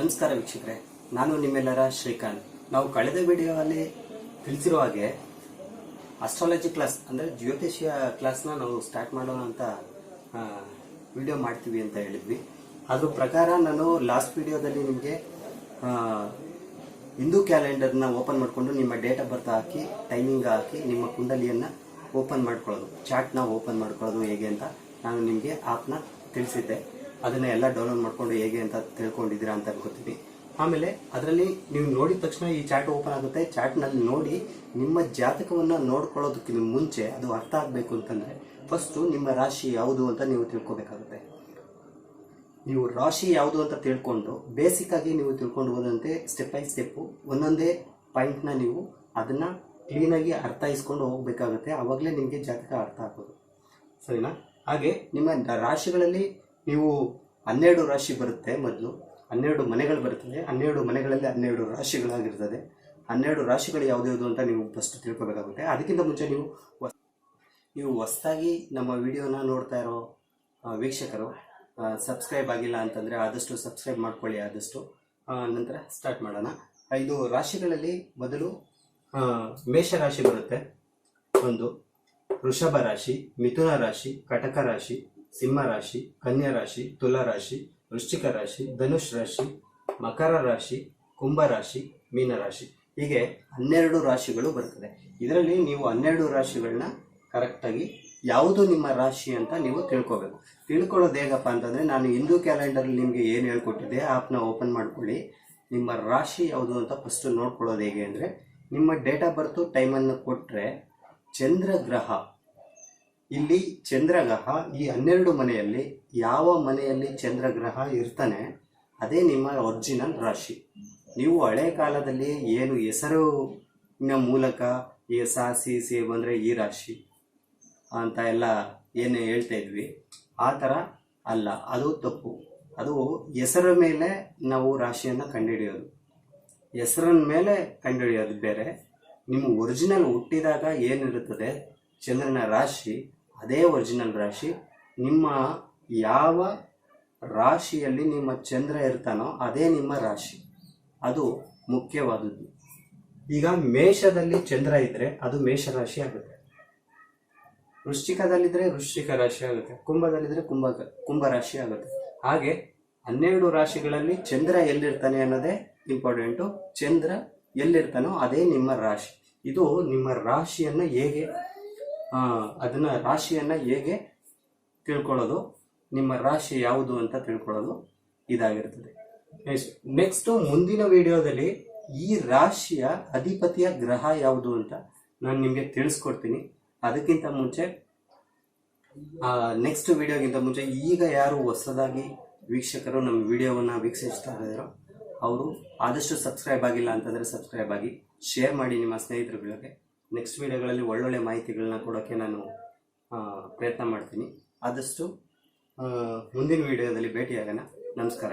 ನಮಸ್ಕಾರ ವೀಕ್ಷಕರೇ, ನಾನು ನಿಮ್ಮೆಲ್ಲರ ಶ್ರೀಕಾಂತ್. ನಾವು ಕಳೆದ ವಿಡಿಯೋದಲ್ಲಿ ತಿಳಿಸಿರುವ ಹಾಗೆ ಅಸ್ಟ್ರಾಲಜಿ ಕ್ಲಾಸ್ ಅಂದರೆ ಜ್ಯೋತಿಷ್ಯ ಕ್ಲಾಸ್ನ ನಾವು ಸ್ಟಾರ್ಟ್ ಮಾಡೋಣ ಅಂತ ವಿಡಿಯೋ ಮಾಡ್ತೀವಿ ಅಂತ ಹೇಳಿದ್ವಿ. ಅದ್ರ ಪ್ರಕಾರ ನಾನು ಲಾಸ್ಟ್ ವಿಡಿಯೋದಲ್ಲಿ ನಿಮಗೆ ಹಿಂದೂ ಕ್ಯಾಲೆಂಡರ್ನ ಓಪನ್ ಮಾಡಿಕೊಂಡು ನಿಮ್ಮ ಡೇಟ್ ಆಫ್ ಬರ್ತ್ ಹಾಕಿ ಟೈಮಿಂಗ್ ಹಾಕಿ, ನಿಮ್ಮ ಕುಂಡಲಿಯನ್ನು ಓಪನ್ ಮಾಡ್ಕೊಳ್ಳೋದು ಚಾಟ್ನ ಓಪನ್ ಮಾಡ್ಕೊಳ್ಳೋದು ಹೇಗೆ ಅಂತ ನಾನು ನಿಮಗೆ ಆ್ಯಪ್ನ ತಿಳಿಸಿದ್ದೆ. ಅದನ್ನ ಎಲ್ಲ ಡೌನ್ಲೋಡ್ ಮಾಡ್ಕೊಂಡು ಹೇಗೆ ಅಂತ ತಿಳ್ಕೊಂಡಿದ್ದೀರಾ ಅಂತ ಗೊತ್ತೀವಿ ಆಮೇಲೆ ಅದರಲ್ಲಿ ನೀವು ನೋಡಿದ ತಕ್ಷಣ ಈ ಚಾಟ್ ಓಪನ್ ಆಗುತ್ತೆ. ಚಾಟ್ನಲ್ಲಿ ನೋಡಿ ನಿಮ್ಮ ಜಾತಕವನ್ನು ನೋಡ್ಕೊಳ್ಳೋದಕ್ಕಿಂತ ಮುಂಚೆ ಅದು ಅರ್ಥ ಆಗಬೇಕು ಅಂತಂದ್ರೆ ಫಸ್ಟು ನಿಮ್ಮ ರಾಶಿ ಯಾವುದು ಅಂತ ನೀವು ತಿಳ್ಕೊಬೇಕಾಗುತ್ತೆ. ನೀವು ರಾಶಿ ಯಾವುದು ಅಂತ ತಿಳ್ಕೊಂಡು ಬೇಸಿಕ್ ಆಗಿ ನೀವು ತಿಳ್ಕೊಂಡು ಹೋದಂತೆ ಸ್ಟೆಪ್ ಬೈ ಸ್ಟೆಪ್ಪು ಒಂದೊಂದೇ ಪಾಯಿಂಟ್ನ ನೀವು ಅದನ್ನ ಕ್ಲೀನಾಗಿ ಅರ್ಥೈಸ್ಕೊಂಡು ಹೋಗ್ಬೇಕಾಗುತ್ತೆ. ಆವಾಗಲೇ ನಿಮಗೆ ಜಾತಕ ಅರ್ಥ ಆಗೋದು. ಸರಿನಾ? ಹಾಗೆ ನಿಮ್ಮ ರಾಶಿಗಳಲ್ಲಿ ನೀವು ಹನ್ನೆರಡು ರಾಶಿ ಬರುತ್ತೆ ಮೊದಲು. ಹನ್ನೆರಡು ಮನೆಗಳು ಬರುತ್ತದೆ. ಹನ್ನೆರಡು ಮನೆಗಳಲ್ಲಿ ಹನ್ನೆರಡು ರಾಶಿಗಳಾಗಿರ್ತದೆ. ಹನ್ನೆರಡು ರಾಶಿಗಳು ಯಾವ್ದ್ಯಾವುದು ಅಂತ ನೀವು ಫಸ್ಟ್ ತಿಳ್ಕೊಬೇಕಾಗುತ್ತೆ. ಅದಕ್ಕಿಂತ ಮುಂಚೆ ನೀವು ನೀವು ಹೊಸದಾಗಿ ನಮ್ಮ ವಿಡಿಯೋನ ನೋಡ್ತಾ ಇರೋ ವೀಕ್ಷಕರು ಸಬ್ಸ್ಕ್ರೈಬ್ ಆಗಿಲ್ಲ ಅಂತಂದರೆ ಆದಷ್ಟು ಸಬ್ಸ್ಕ್ರೈಬ್ ಮಾಡ್ಕೊಳ್ಳಿ ಆದಷ್ಟು. ನಂತರ ಸ್ಟಾರ್ಟ್ ಮಾಡೋಣ. ಐದು ರಾಶಿಗಳಲ್ಲಿ ಮೊದಲು ಮೇಷ ರಾಶಿ ಬರುತ್ತೆ. ಒಂದು ವೃಷಭ ರಾಶಿ, ಮಿಥುನ ರಾಶಿ, ಕಟಕ ರಾಶಿ ಸಿಂಹ ರಾಶಿ ಕನ್ಯಾ ರಾಶಿ ತುಲಾ ರಾಶಿ ವೃಶ್ಚಿಕ ರಾಶಿ, ಧನುಷ್ ರಾಶಿ, ಮಕರ ರಾಶಿ ಕುಂಭ ರಾಶಿ ಮೀನ ರಾಶಿ ಹೀಗೆ ಹನ್ನೆರಡು ರಾಶಿಗಳು ಬರ್ತದೆ. ಇದರಲ್ಲಿ ನೀವು ಹನ್ನೆರಡು ರಾಶಿಗಳನ್ನ ಕರೆಕ್ಟಾಗಿ ಯಾವುದು ನಿಮ್ಮ ರಾಶಿ ಅಂತ ನೀವು ತಿಳ್ಕೊಬೇಕು. ತಿಳ್ಕೊಳ್ಳೋದು ಹೇಗಪ್ಪ ಅಂತಂದ್ರೆ ನಾನು ಹಿಂದೂ ಕ್ಯಾಲೆಂಡರ್ ನಿಮಗೆ ಏನು ಹೇಳ್ಕೊಟ್ಟಿದ್ದೆ ಆ್ಯಪ್ನ ಓಪನ್ ಮಾಡ್ಕೊಳ್ಳಿ. ನಿಮ್ಮ ರಾಶಿ ಯಾವುದು ಅಂತ ಫಸ್ಟ್ ನೋಡ್ಕೊಳ್ಳೋದು ಹೇಗೆ ಅಂದರೆ, ನಿಮ್ಮ ಡೇಟ್ ಆಫ್ ಬರ್ತು ಟೈಮನ್ನು ಕೊಟ್ಟರೆ ಚಂದ್ರಗ್ರಹ ಇಲ್ಲಿ ಚಂದ್ರಗ್ರಹ ಈ ಹನ್ನೆರಡು ಮನೆಯಲ್ಲಿ ಯಾವ ಮನೆಯಲ್ಲಿ ಚಂದ್ರಗ್ರಹ ಇರ್ತಾನೆ, ಅದೇ ನಿಮ್ಮ ಒರಿಜಿನಲ್ ರಾಶಿ. ನೀವು ಹಳೆ ಕಾಲದಲ್ಲಿ ಏನು ಹೆಸರಿನ ಮೂಲಕ ಈ ಸ ಸಿ ಸಿ ಬಂದರೆ ಈ ರಾಶಿ ಅಂತ ಎಲ್ಲ ಏನು ಹೇಳ್ತಾ ಇದ್ವಿ. ಆ ಥರ ಅಲ್ಲ, ಅದು ತಪ್ಪು. ಅದು ಹೆಸರ ಮೇಲೆ ನಾವು ರಾಶಿಯನ್ನು ಕಂಡುಹಿಡಿಯೋದು. ಹೆಸರಿನ ಮೇಲೆ ಕಂಡುಹಿಡಿಯೋದು ಬೇರೆ. ನಿಮ್ಮ ಒರಿಜಿನಲ್ ಹುಟ್ಟಿದಾಗ ಏನಿರುತ್ತದೆ? ಚಂದ್ರನ ರಾಶಿ. ಅದೇ ಒರಿಜಿನಲ್ ರಾಶಿ. ನಿಮ್ಮ ಯಾವ ರಾಶಿಯಲ್ಲಿ ನಿಮ್ಮ ಚಂದ್ರ ಇರ್ತಾನೋ ಅದೇ ನಿಮ್ಮ ರಾಶಿ. ಅದು ಮುಖ್ಯವಾದದ್ದು. ಈಗ ಮೇಷದಲ್ಲಿ ಚಂದ್ರ ಇದ್ರೆ ಅದು ಮೇಷ ರಾಶಿ ಆಗುತ್ತೆ. ವೃಶ್ಚಿಕದಲ್ಲಿದ್ದರೆ ವೃಶ್ಚಿಕ ರಾಶಿ ಆಗುತ್ತೆ. ಕುಂಭದಲ್ಲಿದ್ರೆ ಕುಂಭ ಕುಂಭ ರಾಶಿ ಆಗುತ್ತೆ. ಹಾಗೆ ಹನ್ನೆರಡು ರಾಶಿಗಳಲ್ಲಿ ಚಂದ್ರ ಎಲ್ಲಿರ್ತಾನೆ ಅನ್ನೋದೇ ಇಂಪಾರ್ಟೆಂಟು ಚಂದ್ರ ಎಲ್ಲಿರ್ತಾನೋ ಅದೇ ನಿಮ್ಮ ರಾಶಿ. ಇದು ನಿಮ್ಮ ರಾಶಿಯನ್ನು ಹೇಗೆ ಅದನ್ನ ರಾಶಿಯನ್ನ ಹೇಗೆ ತಿಳ್ಕೊಳ್ಳೋದು, ನಿಮ್ಮ ರಾಶಿ ಯಾವುದು ಅಂತ ತಿಳ್ಕೊಳ್ಳೋದು ಇದಾಗಿರ್ತದೆ. ನೆಕ್ಸ್ಟ್ ಮುಂದಿನ ವಿಡಿಯೋದಲ್ಲಿ ಈ ರಾಶಿಯ ಅಧಿಪತಿಯ ಗ್ರಹ ಯಾವುದು ಅಂತ ನಾನು ನಿಮಗೆ ತಿಳಿಸ್ಕೊಡ್ತೀನಿ. ಅದಕ್ಕಿಂತ ಮುಂಚೆ ನೆಕ್ಸ್ಟ್ ವಿಡಿಯೋಗಿಂತ ಮುಂಚೆ ಈಗ ಯಾರು ಹೊಸದಾಗಿ ವೀಕ್ಷಕರು ನಮ್ಮ ವಿಡಿಯೋವನ್ನು ವೀಕ್ಷಿಸ್ತಾ ಇದ್ದಾರೋ ಅವರು ಆದಷ್ಟು ಸಬ್ಸ್ಕ್ರೈಬ್ ಆಗಿಲ್ಲ ಅಂತಂದರೆ ಸಬ್ಸ್ಕ್ರೈಬ್ ಆಗಿ, ಶೇರ್ ಮಾಡಿ ನಿಮ್ಮ ಸ್ನೇಹಿತರುಗಳಿಗೆ. ನೆಕ್ಸ್ಟ್ ವೀಡಿಯೋಗಳಲ್ಲಿ ಒಳ್ಳೊಳ್ಳೆ ಮಾಹಿತಿಗಳನ್ನ ಕೊಡೋಕ್ಕೆ ನಾನು ಪ್ರಯತ್ನ ಮಾಡ್ತೀನಿ. ಆದಷ್ಟು ಮುಂದಿನ ವೀಡಿಯೋದಲ್ಲಿ ಭೇಟಿಯಾಗೋಣ. ನಮಸ್ಕಾರ